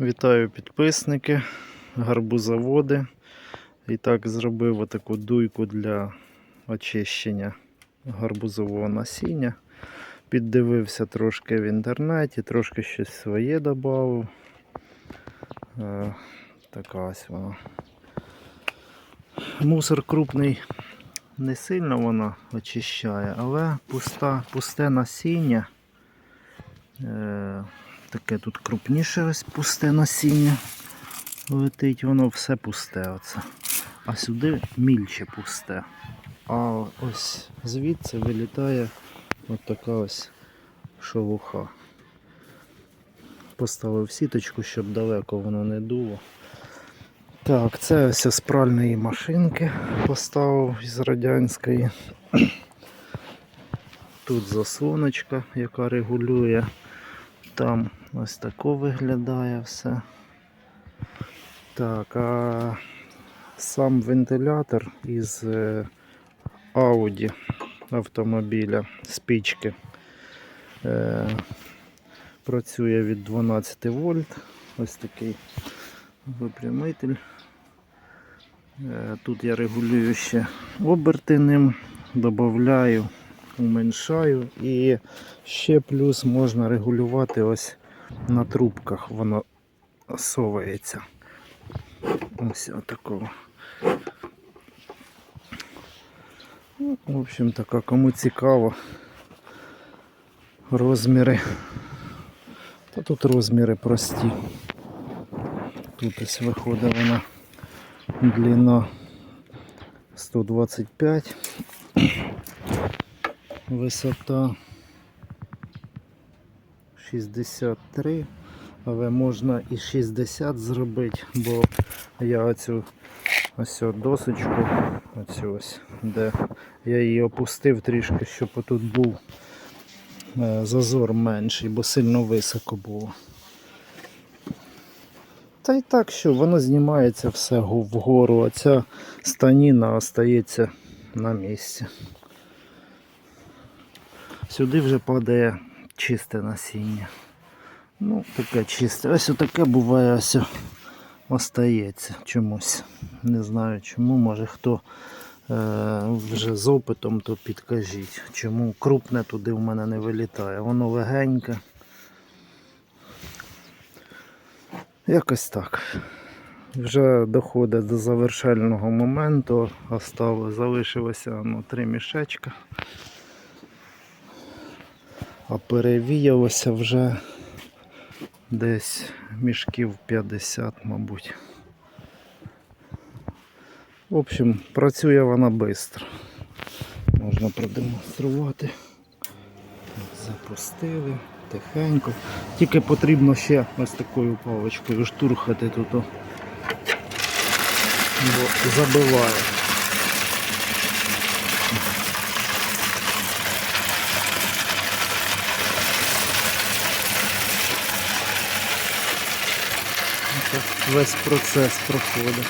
Вітаю підписники, гарбузаводи. І так зробив отаку дуйку для очищення гарбузового насіння. Піддивився трошки в інтернеті, трошки щось своє додав. Е, така ось вона. Мусор крупний не сильно вона очищає, але пуста, пусте насіння. Таке тут крупніше пусте насіння летить, воно все пусте. Оце. А сюди мільче пусте. А ось звідси вилітає от така ось шелуха. Поставив сіточку, щоб далеко воно не дуло. Так, це ось з пральної машинки поставив із радянської. Тут заслоночка, яка регулює. Там ось тако виглядає все. Так, а сам вентилятор із е, Audi автомобіля спічки е, працює від 12 вольт. Ось такий випрямитель. Е, Тут я регулюю ще оберти ним, додаю, уменьшаю і ще плюс можна регулювати ось на трубках, воно совається. Ось такого. Ну, в общем така, кому цікаво розміри. Та тут розміри прості. Тут ось виходить вона длина 125, висота 63, але можна і 60 зробити, бо я оцю ось досочку, оцю ось, де я її опустив трішки, щоб отут був е, зазор менший, бо сильно високо було. Та й так що воно знімається все вгору, а ця станіна остається на місці. Сюди вже падає чисте насіння. Ну, таке чисте. Ось таке буває, ось остається чомусь. Не знаю чому, може хто е, вже з опитом, то підкажіть, чому крупне туди в мене не вилітає. Воно легеньке. Якось так. Вже доходить до завершального моменту. Остало, залишилося ну, три мішечка. А перевіялося вже десь мішків 50, мабуть. В общем, працює вона швидко. Можна продемонструвати. Запустили тихенько. Тільки потрібно ще ось такою паличкою штурхати тут. Бо забиває. Весь процес проходить.